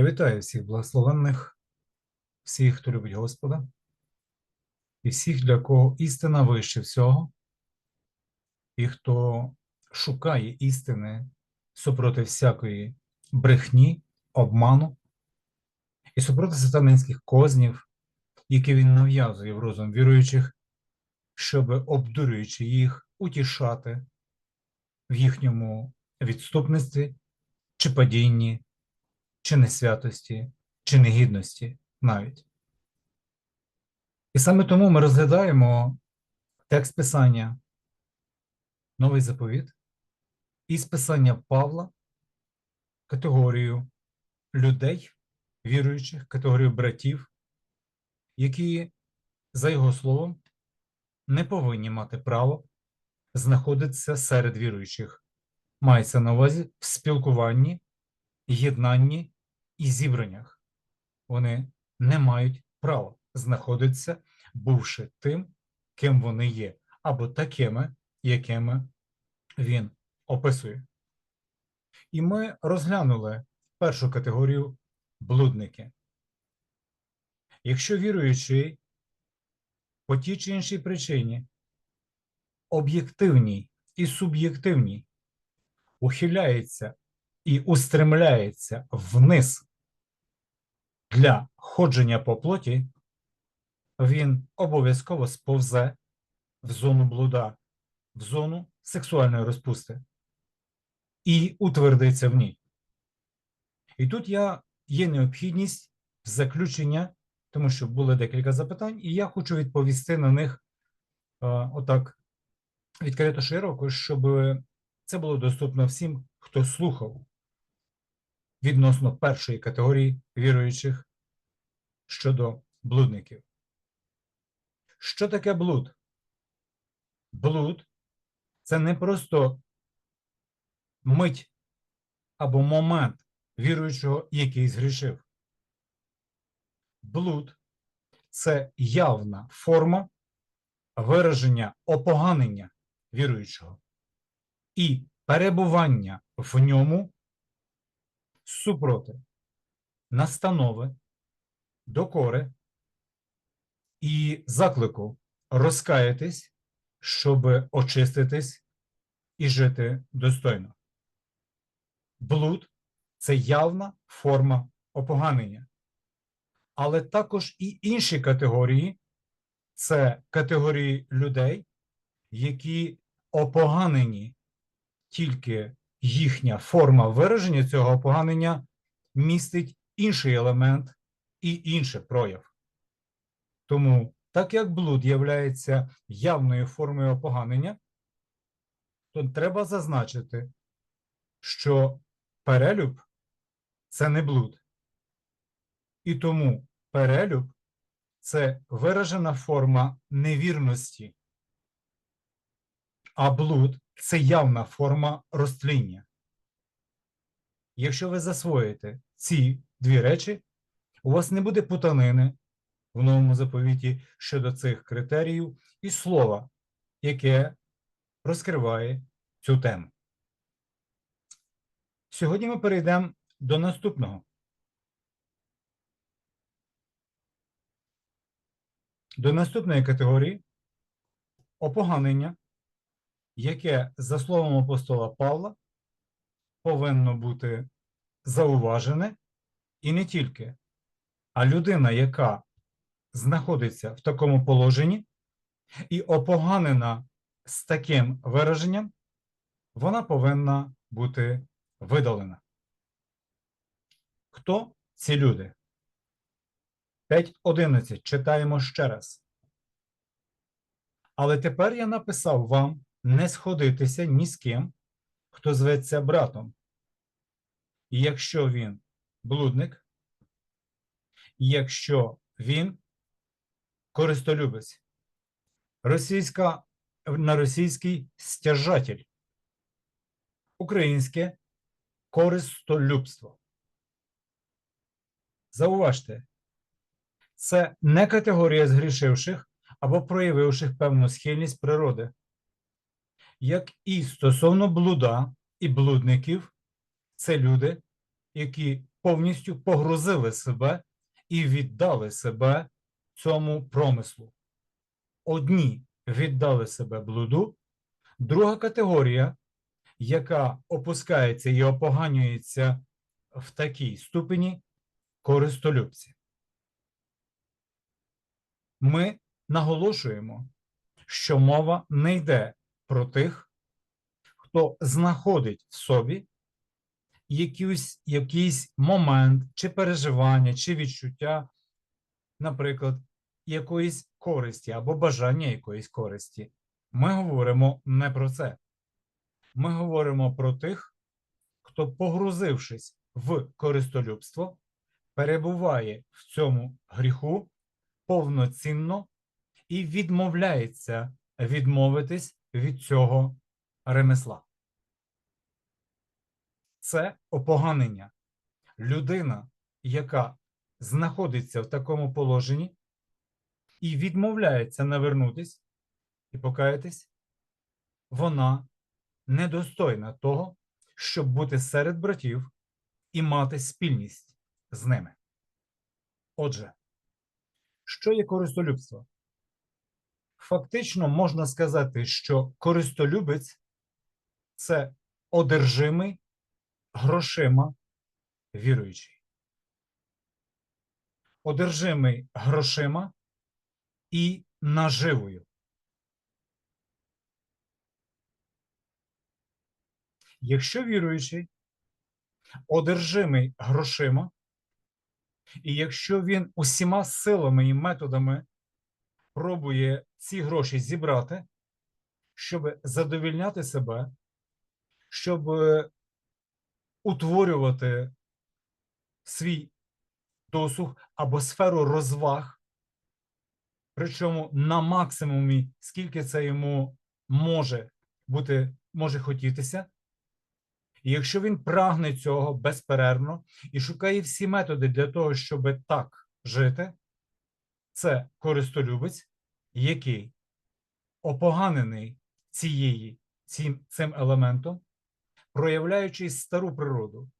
Я вітаю всіх благословенних, всіх, хто любить Господа, і всіх, для кого істина вище всього, і хто шукає істини супроти всякої брехні, обману і супроти сатанинських кознів, які він нав'язує в розум віруючих, щоб, обдурюючи їх, утішати в їхньому відступництві чи падінні, чи несвятості, чи негідності навіть. І саме тому ми розглядаємо текст Писання, Новий заповіт, із Писання Павла, категорію людей, віруючих, категорію братів, які, за його словом, не повинні мати право знаходитися серед віруючих. Мається на увазі в спілкуванні, єднанні і зібраннях. Вони не мають права знаходитися, бувши тим, ким вони є, або такими, якими він описує. І ми розглянули першу категорію блудники. Якщо віруючий по тій чи іншій причині, об'єктивній і суб'єктивній, ухиляється і устремляється вниз для ходження по плоті, він обов'язково сповзе в зону блуда, в зону сексуальної розпусти і утвердиться в ній. І тут я є необхідність заключення, тому що було декілька запитань, і я хочу відповісти на них е, отак відкрито широко, щоб це було доступно всім, хто слухав відносно першої категорії віруючих щодо блудників. Що таке блуд? Блуд це не просто мить або момент віруючого, який згрішив. Блуд це явна форма вираження опоганення віруючого і перебування в ньому супроти настанови, докори і заклику розкаятись, щоб очиститись і жити достойно. Блуд це явна форма опоганення. Але також і інші категорії це категорії людей, які опоганені тільки їхня форма вираження цього опоганення містить інший елемент і інший прояв. Тому, так як блуд є явною формою опоганення, то треба зазначити, що перелюб це не блуд. І тому перелюб це виражена форма невірності, а блуд це явна форма розтління. Якщо ви засвоїте ці дві речі, у вас не буде путанини в новому заповіті щодо цих критеріїв і слова, яке розкриває цю тему. Сьогодні ми перейдемо до наступного. До наступної категорії опоганення, яке, за словом апостола Павла, повинно бути зауважене і не тільки, а людина, яка знаходиться в такому положенні і опоганена з таким вираженням, вона повинна бути видалена. Хто ці люди? 5.11. Читаємо ще раз. Але тепер я написав вам не сходитися ні з ким, хто зветься братом. І якщо він блудник, і якщо він користолюбець, російська на російський стяжатель, українське користолюбство. Зауважте, це не категорія згрішивших або проявивших певну схильність природи. Як і стосовно блуда і блудників, це люди, які повністю погрузили себе і віддали себе цьому промислу. Одні віддали себе блуду, друга категорія, яка опускається і опоганюється в такій ступені користолюбці. Ми наголошуємо, що мова не йде про тих, хто знаходить в собі якийсь, якийсь момент, чи переживання, чи відчуття, наприклад, якоїсь користі або бажання якоїсь користі. Ми говоримо не про це. Ми говоримо про тих, хто, погрузившись в користолюбство, перебуває в цьому гріху повноцінно і відмовляється відмовитись від цього ремесла. Це опоганення. Людина, яка знаходиться в такому положенні і відмовляється навернутись і покаятись, вона недостойна того, щоб бути серед братів і мати спільність з ними. Отже, що є користолюбство? Фактично можна сказати, що користолюбець це одержимий грошима віруючий. Одержимий грошима і наживою. Якщо віруючий одержимий грошима, і якщо він усіма силами і методами пробує ці гроші зібрати, щоб задовільняти себе, щоб утворювати свій досуг або сферу розваг, причому на максимумі, скільки це йому може бути, може хотітися. І якщо він прагне цього безперервно і шукає всі методи для того, щоб так жити, це користолюбець, який опоганений цієї, цим, цим елементом, проявляючи стару природу,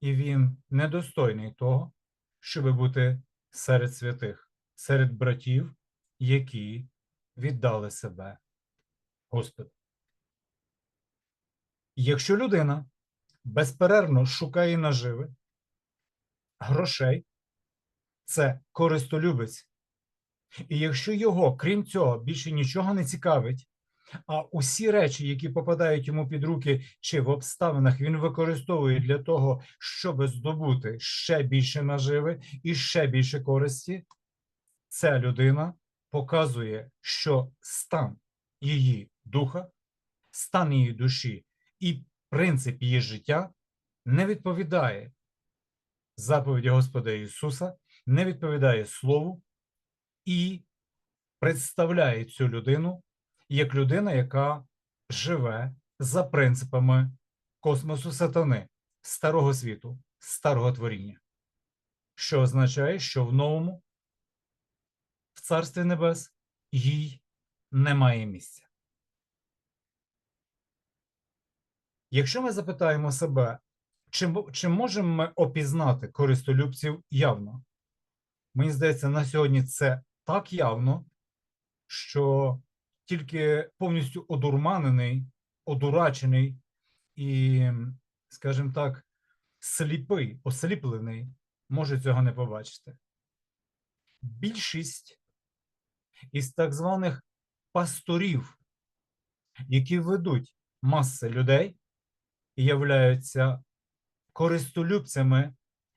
і він недостойний того, щоб бути серед святих, серед братів, які віддали себе Господу. Якщо людина безперервно шукає наживи, грошей, це користолюбець. І якщо його, крім цього, більше нічого не цікавить, а усі речі, які попадають йому під руки чи в обставинах, він використовує для того, щоб здобути ще більше наживи і ще більше користі, ця людина показує, що стан її духа, стан її душі і принцип її життя не відповідає заповіді Господа Ісуса, не відповідає Слову і представляє цю людину як людина, яка живе за принципами космосу сатани, старого світу, старого творіння, що означає, що в новому, в Царстві Небес їй немає місця. Якщо ми запитаємо себе, чи, чи можемо ми опізнати користолюбців явно? Мені здається, на сьогодні це так явно, що тільки повністю одурманений, одурачений і, скажімо так, сліпий, осліплений, може цього не побачити. Більшість із так званих пасторів, які ведуть маси людей, являються користолюбцями,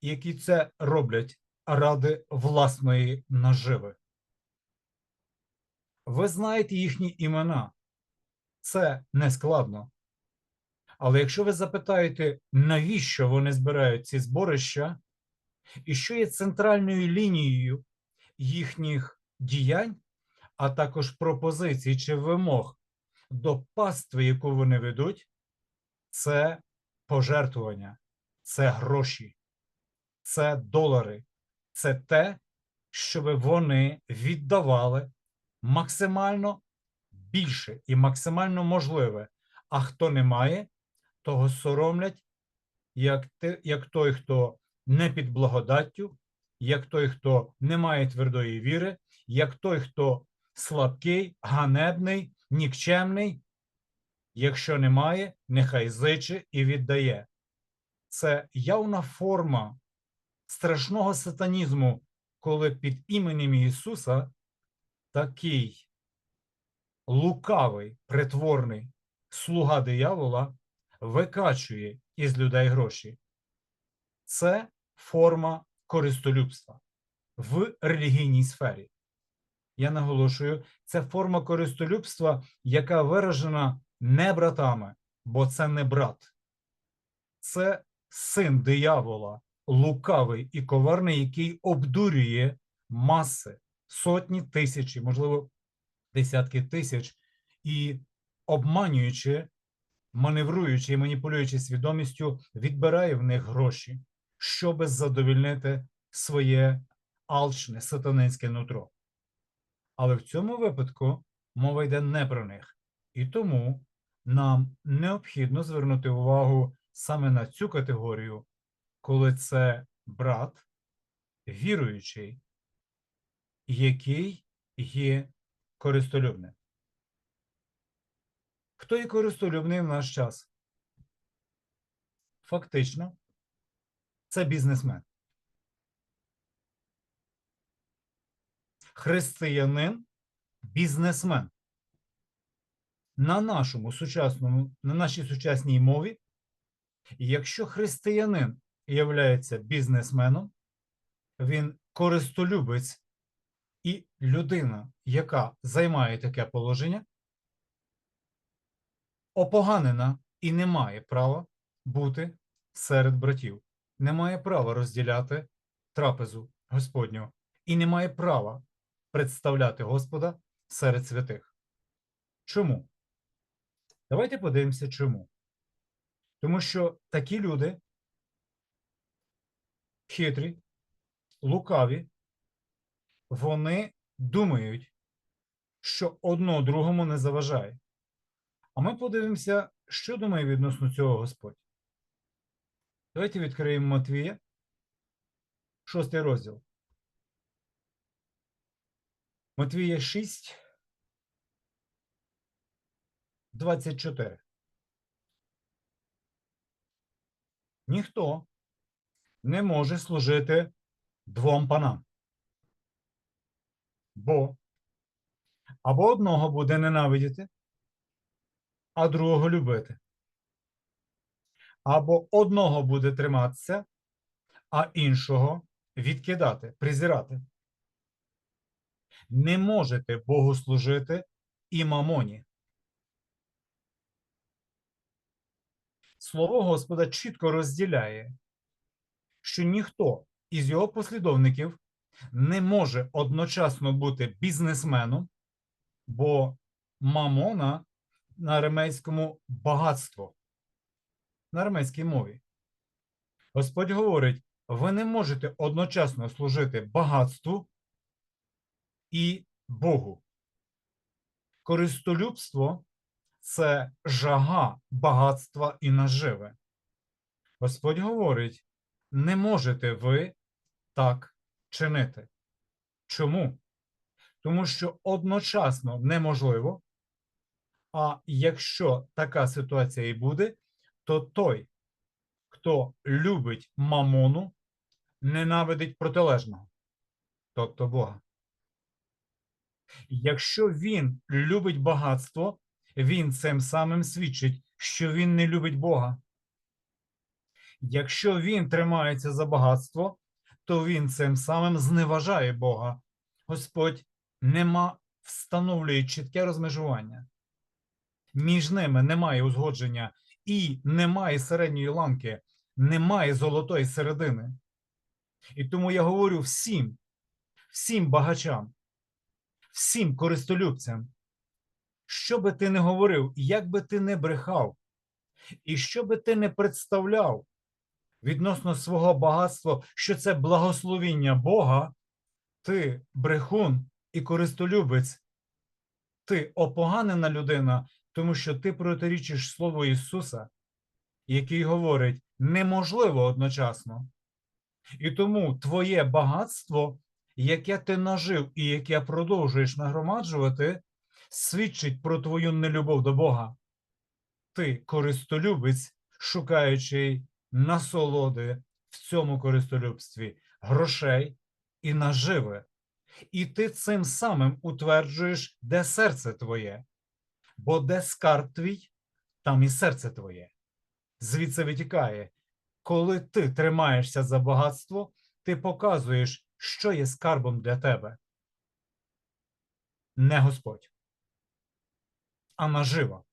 які це роблять ради власної наживи. Ви знаєте їхні імена. Це не складно. Але якщо ви запитаєте, навіщо вони збирають ці зборища, і що є центральною лінією їхніх діянь, а також пропозицій чи вимог до пастви, яку вони ведуть, це пожертвування, це гроші, це долари, це те, щоб вони віддавали максимально більше і максимально можливе. А хто не має, того соромлять, як те, як той, хто не під благодаттю, як той, хто не має твердої віри, як той, хто слабкий, ганебний, нікчемний. Якщо немає, нехай зиче і віддає. Це явна форма страшного сатанізму, коли під іменем Ісуса такий лукавий, притворний слуга диявола викачує із людей гроші. Це форма користолюбства в релігійній сфері. Я наголошую, це форма користолюбства, яка виражена не братами, бо це не брат. Це син диявола, лукавий і коварний, який обдурює маси, сотні тисячі, можливо, десятки тисяч, і обманюючи, маневруючи і маніпулюючи свідомістю, відбирає в них гроші, щоби задовільнити своє алчне сатанинське нутро. Але в цьому випадку мова йде не про них. І тому нам необхідно звернути увагу саме на цю категорію, коли це брат, віруючий, який є користолюбним. Хто є користолюбний в наш час? Фактично, це бізнесмен. Християнин бізнесмен. На нашому сучасному, на нашій сучасній мові, якщо християнин являється бізнесменом, він користолюбець і людина, яка займає таке положення, опоганена і не має права бути серед братів, не має права розділяти трапезу Господню і не має права представляти Господа серед святих. Чому? Давайте подивимося, чому. Тому що такі люди хитрі, лукаві, вони думають, що одно другому не заважає. А ми подивимося, що думає відносно цього Господь. Давайте відкриємо Матвія, шостий розділ. Матвія 6, 24. Ніхто не може служити двом панам. Бо або одного буде ненавидіти, а другого любити. Або одного буде триматися, а іншого відкидати, презирати. Не можете Богу служити і мамоні. Слово Господа чітко розділяє, що ніхто із його послідовників не може одночасно бути бізнесменом, бо мамона на арамейському багатство, на арамейській мові. Господь говорить: ви не можете одночасно служити багатству і Богу. Користолюбство це жага багатства і наживи. Господь говорить: не можете ви так чинити. Чому? Тому що одночасно неможливо, а якщо така ситуація і буде, то той, хто любить мамону, ненавидить протилежного, тобто Бога. Якщо він любить багатство, він цим самим свідчить, що він не любить Бога. Якщо він тримається за багатство, то він цим самим зневажає Бога. Господь нема встановлює чітке розмежування. Між ними немає узгодження і немає середньої ланки, немає золотої середини. І тому я говорю всім, всім багачам, всім користолюбцям, що би ти не говорив, як би ти не брехав, і що би ти не представляв відносно свого багатства, що це благословіння Бога, ти брехун і користолюбець, ти опоганена людина, тому що ти протирічиш Слово Ісуса, який говорить, неможливо одночасно І тому твоє багатство, яке ти нажив і яке продовжуєш нагромаджувати, свідчить про твою нелюбов до Бога. Ти користолюбець, шукаючи насолоди в цьому користолюбстві, грошей і наживи. І ти цим самим утверджуєш, де серце твоє, бо де скарб твій, там і серце твоє. Звідси витікає, коли ти тримаєшся за багатство, ти показуєш, що є скарбом для тебе. Не Господь, а нажива,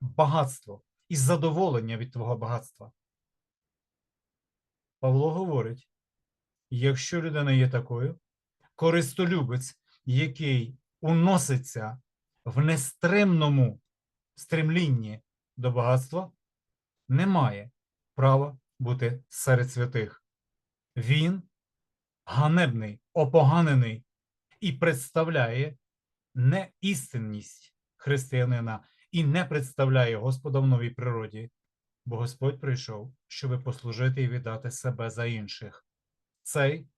багатство і задоволення від твого багатства. Павло говорить: якщо людина є такою, користолюбець, який уноситься в нестримному стремлінні до багатства, не має права бути серед святих. Він ганебний, опоганений і представляє не істинність християнина і не представляє Господа в новій природі, бо Господь прийшов, щоб послужити і віддати себе за інших. Цей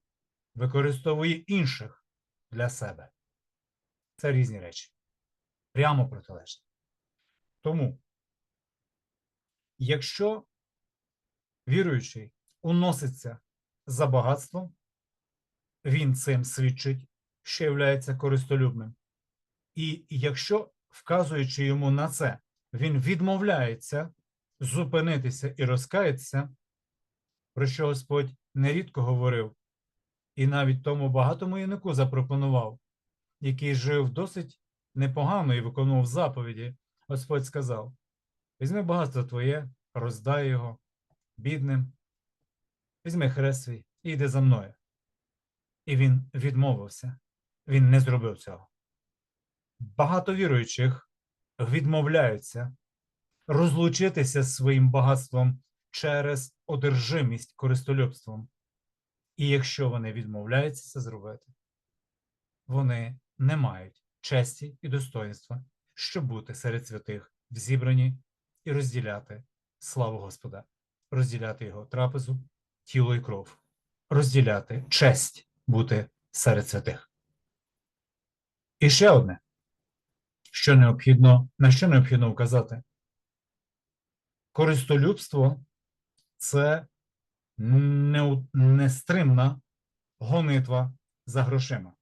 використовує інших для себе. Це різні речі. Прямо протилежні. Тому, якщо віруючий уноситься за багатством, він цим свідчить, що являється користолюбним. І якщо, вказуючи йому на це, він відмовляється зупинитися і розкаятися, про що Господь нерідко говорив, і навіть тому багатому юнаку запропонував, який жив досить непогано і виконував заповіді, Господь сказав: візьми багатство твоє, роздай його бідним, візьми хрест свій і йди за мною. І він відмовився, він не зробив цього. Багато віруючих відмовляються розлучитися з своїм багатством через одержимість користолюбством. І якщо вони відмовляються це зробити, вони не мають честі і достоинства, щоб бути серед святих в зібранні і розділяти славу Господа, розділяти його трапезу, тіло і кров, розділяти честь бути серед святих. І ще одне, що необхідно, на що необхідно вказати. Користолюбство це не- нестримна гонитва за грошима.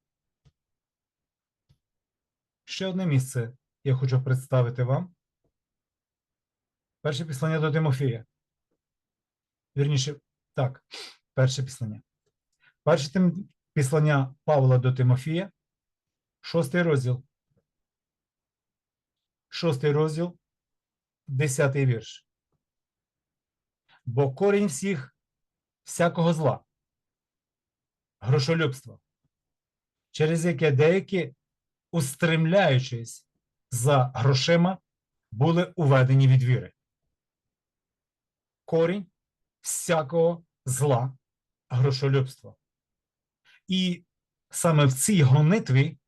Ще одне місце я хочу представити вам. Перше післання до Тимофія. Вірніше, так, перше післання. Перше тим- післання Павла до Тимофія, шостий розділ. Шостий розділ, десятий вірш. Бо корінь всіх всякого зла, грошолюбства, через яке деякі, устремляючись за грошима, були уведені від віри. Корінь всякого зла, грошолюбства. І саме в цій гонитві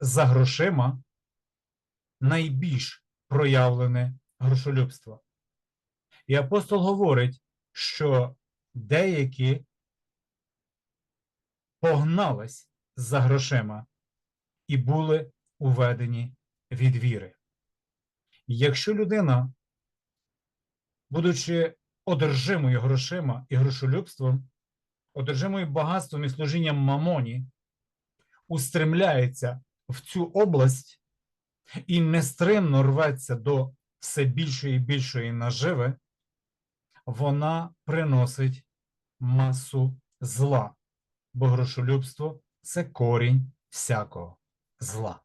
за грошима найбільш проявлене грошолюбство. І апостол говорить, що деякі погнались за грошима і були уведені від віри. Якщо людина, будучи одержимою грошима і грошолюбством, одержимою багатством і служінням мамоні, устремляється в цю область і нестримно рветься до все більшої і більшої наживи, вона приносить масу зла, бо грошолюбство це корінь всякого зла.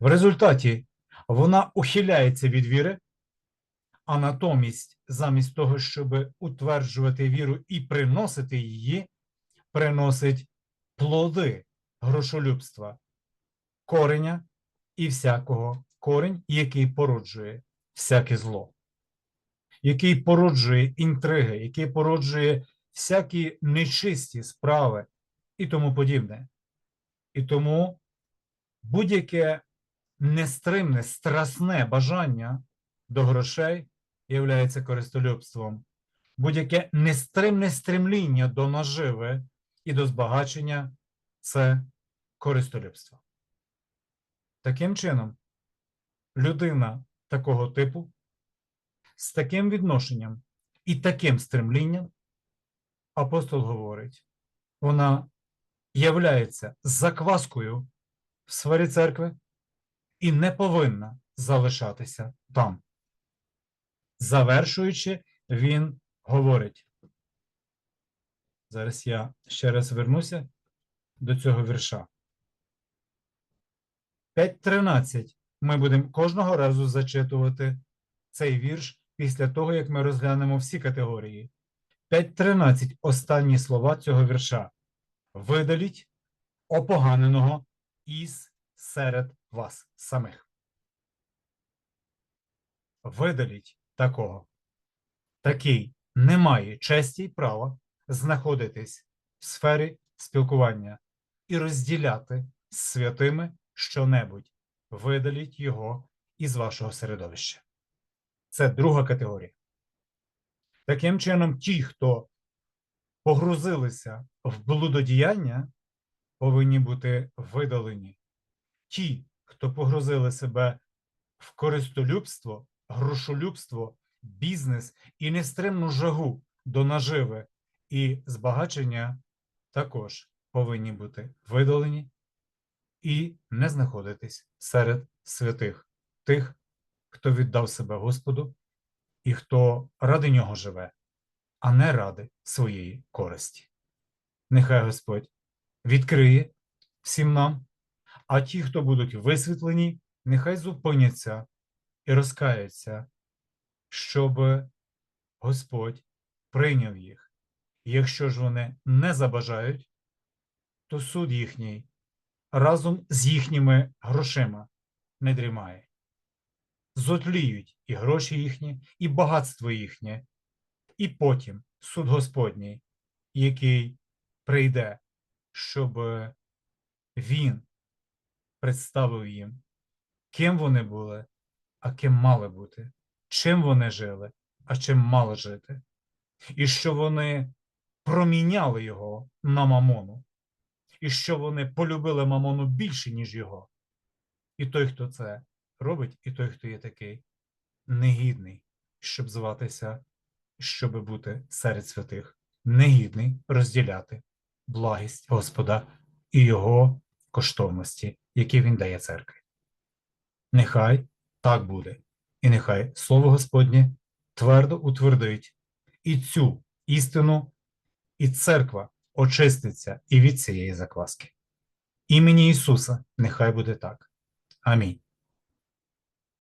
В результаті вона ухиляється від віри, а натомість, замість того, щоб утверджувати віру і приносити її, приносить плоди грошолюбства, кореня і всякого корень, який породжує всяке зло, який породжує інтриги, який породжує всякі нечисті справи і тому подібне. І тому будь-яке нестримне, страсне бажання до грошей являється користолюбством, будь-яке нестримне стремління до наживи і до збагачення це користолюбство. Таким чином, людина такого типу з таким відношенням і таким стремлінням, апостол говорить, вона являється закваскою в сфері церкви і не повинна залишатися там. Завершуючи, він говорить. Зараз я ще раз вернуся до цього вірша. 5.13 ми будемо кожного разу зачитувати цей вірш після того, як ми розглянемо всі категорії. 5.13 останні слова цього вірша. Видаліть опоганеного із серед вас самих. Видаліть такого. Такий не має честі й права знаходитись в сфері спілкування і розділяти з святими щонебудь. Видаліть його із вашого середовища. Це друга категорія. Таким чином, ті, хто погрузилися в блудодіяння, повинні бути видалені. Ті, хто погрузили себе в користолюбство, грошолюбство, бізнес і нестримну жагу до наживи і збагачення, також повинні бути видалені і не знаходитись серед святих, тих, хто віддав себе Господу і хто ради нього живе, а не ради своєї користі. Нехай Господь відкриє всім нам, а ті, хто будуть висвітлені, нехай зупиняться і розкаються, щоб Господь прийняв їх. Якщо ж вони не забажають, то суд їхній разом з їхніми грошима не дрімає. Зотліють і гроші їхні, і багатство їхнє, і потім суд Господній, який прийде, щоб він представив їм, ким вони були, а ким мали бути, чим вони жили, а чим мали жити, і що вони проміняли його на мамону, і що вони полюбили мамону більше, ніж його. І той, хто це робить, і той, хто є такий, негідний, щоб зватися, щоб бути серед святих, негідний розділяти благість Господа і Його коштовності, які Він дає церкві. Нехай так буде, і нехай Слово Господнє твердо утвердить і цю істину, і церква очиститься і від цієї закваски. Імені Ісуса нехай буде так. Амінь.